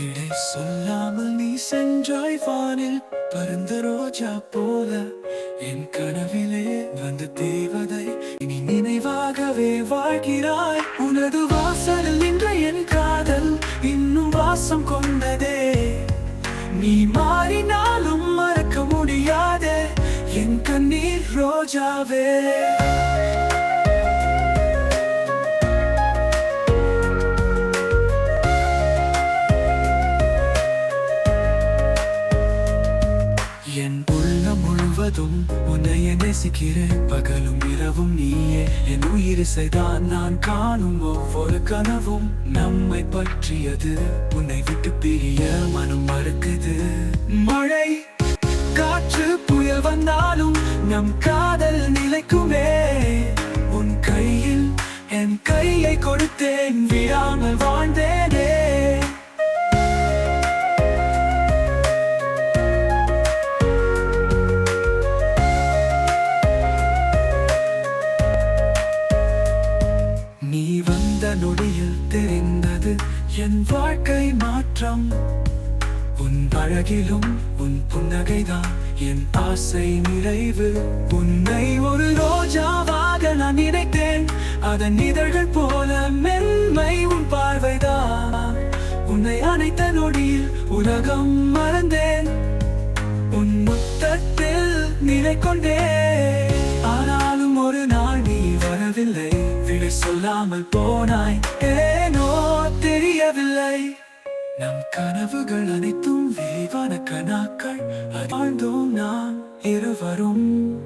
விடை சொல்லாமல் நீ சென்றாய் வானில். பருந்த ரோஜா போல என் கனவிலே வந்த தேவதை இனி நினைவாகவே வாழ்கிறாய். உனது வாசலில் நின்ற என் காதல் இன்னும் வாசம் கொண்டதே. நீ மாறினாலும் மறக்க முடியாதே என் கண்ணீர் ரோஜாவே. உள்ளம் முழுவதும் உன்னைய நேசிக்கிறேன். பகலும் இரவும் நீயே. என் உயிர் உயிரிசைதான் நான் காணும் ஒவ்வொரு கனவும். நம்மை பற்றியது உன்னை விட்டு பிரிய மனம் மறுக்குது. மழை காற்று புயல் வந்தாலும் நம் காதல் நிலைக்குமே. உன் கையில் என் கையை கொடுத்தேன் விடாமல் நொடியில் தெரிந்தது. என் வாழ்க்கை மாற்றம். உன் அழகிலும் உன் புன்னகைதான். என் ஆசை நிறைவு. உன்னை ஒரு ரோஜாவாக நான் நினைத்தேன். அதன் இதழ்கள் போல மென்மை உன் பார்வைதான். உன்னை அனைத்த நொடியில் உலகம் மறந்தேன். உன் முத்தத்தில் நிலை கொண்டேன் சொல்லாமல் போனாய். ஏனோ தெரியவில்லை. நம் கனவுகள் அனைத்தும் விரிவான கனாக்கள் வாழ்ந்தோம் நாம் இருவரும்.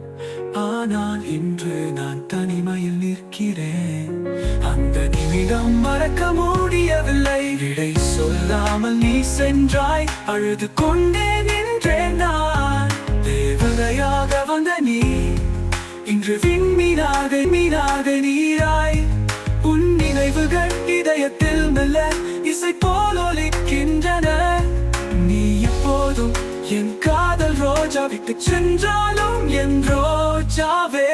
ஆனால் இன்று நான் தனிமையில் நிற்கிறேன். அந்த நிமிடம் மறக்க முடியவில்லை. விடை சொல்லாமல் நீ சென்றாய். அழுது கொண்டே நின்றேன் நான். தேவதையாக வந்த நீ. இன்று விண்மீனாக மீனாக நீராய். நினைவுகள் இதயத்தில் மெல்ல இசை போல் ஒலிக்கின்றன. நீ எப்போதும் என் காதல் ரோஜா விட்டு சென்றாலும் என் ரோஜாவே.